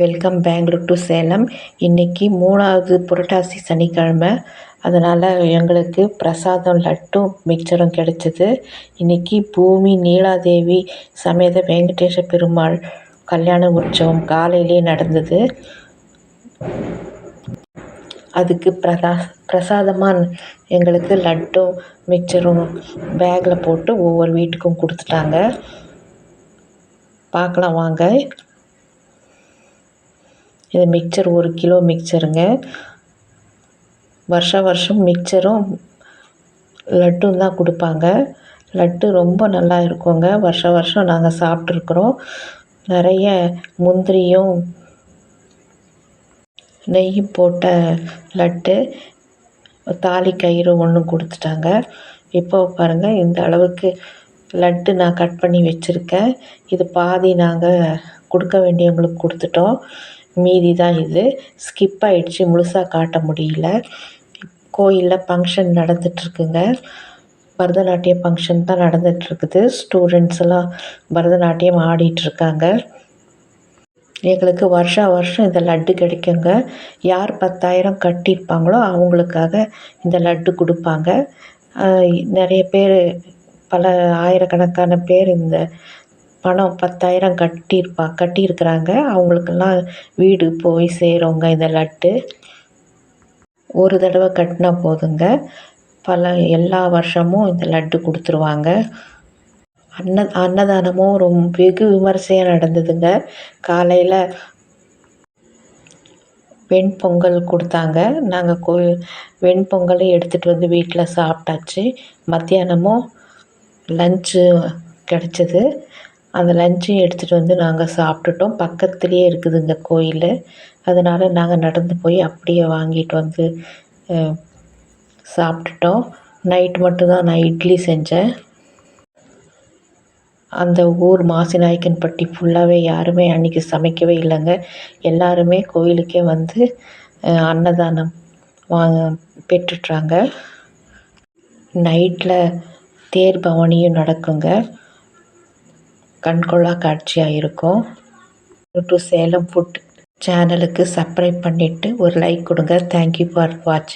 Welcome Bangalore to Salem இன்றைக்கி மூணாவது புரட்டாசி சனிக்கிழமை. அதனால் எங்களுக்கு பிரசாதம் லட்டும் மிக்சரும் கிடச்சிது. இன்றைக்கி பூமி நீலாதேவி சமேத வெங்கடேஷ பெருமாள் கல்யாண உற்சவம் காலையிலே நடந்தது. அதுக்கு பிரதா பிரசாதமாக எங்களுக்கு லட்டும் மிக்சரும் பேக்கில் போட்டு ஒவ்வொரு வீட்டுக்கும் கொடுத்துட்டாங்க. பார்க்கலாம் வாங்க. இது மிக்சர் ஒரு கிலோ மிக்சருங்க வருஷா வருஷம் மிக்சரும் லட்டும் தான் கொடுப்பாங்க. லட்டு ரொம்ப நல்லா இருக்குங்க. வருஷ வருஷம் நாங்கள் சாப்பிட்ருக்குறோம் நிறைய முந்திரியும் நெய் போட்ட லட்டு தாலி கயிறு ஒன்று கொடுத்துட்டாங்க. இப்போ பாருங்கள் இந்த அளவுக்கு லட்டு நான் கட் பண்ணி வச்சுருக்கேன். இது பாதி நாங்கள் கொடுக்க வேண்டியவங்களுக்கு கொடுத்துட்டோம். மீதி தான் இது. ஸ்கிப் ஆகிடுச்சி முழுசாக காட்ட முடியல. கோயிலில் ஃபங்க்ஷன் நடந்துகிட்ருக்குங்க பரதநாட்டிய ஃபங்க்ஷன் தான் நடந்துகிட்ருக்குது ஸ்டூடெண்ட்ஸ் எல்லாம் பரதநாட்டியம் ஆடிட்டுருக்காங்க. எங்களுக்கு வருஷா வருஷம் இந்த லட்டு கிடைக்குங்க. யார் பத்தாயிரம் கட்டியிருப்பாங்களோ அவங்களுக்காக இந்த லட்டு கொடுப்பாங்க. நிறைய பேர் பல ஆயிரக்கணக்கான பேர் இந்த பணம் பத்தாயிரம் கட்டியிருப்பா கட்டியிருக்கிறாங்க. அவங்களுக்கெல்லாம் வீடு போய் சேருங்க இந்த லட்டு. ஒரு தடவை கட்டினா போதுங்க. பல எல்லா வருஷமும் இந்த லட்டு கொடுத்துருவாங்க. அன்ன அன்னதானமும் ரொம்ப வெகு விமரிசையாக நடந்ததுங்க. காலையில் வெண்பொங்கல் கொடுத்தாங்க. நாங்கள் கோ வெண்பொங்கலும் எடுத்துகிட்டு வந்து வீட்டில் சாப்பிட்டாச்சு. மத்தியானமும் லஞ்சு கிடச்சிது. அந்த லஞ்சையும் எடுத்துகிட்டு வந்து நாங்கள் சாப்பிட்டுட்டோம். பக்கத்துலேயே இருக்குதுங்க கோயில். அதனால் நாங்கள் நடந்து போய் அப்படியே வாங்கிட்டு வந்து சாப்பிட்டுட்டோம். நைட் மட்டும்தான் நான் இட்லி செஞ்சேன். அந்த ஊர் மாசிநாயக்கன்பட்டி ஃபுல்லாகவே யாருமே அன்றைக்கி சமைக்கவே இல்லைங்க. எல்லாருமே கோயிலுக்கே வந்து அன்னதானம் வாங்க பெற்றுட்றாங்க நைட்டில் தேர் பவனியும் நடக்குங்க. கண்கொள்ளா காட்சியாக இருக்கும் டு சேலம் ஃபுட் சேனலுக்கு சப்ஸ்கிரைப் பண்ணிவிட்டு ஒரு லைக் கொடுங்க. தேங்க்யூ ஃபார் வாட்சிங்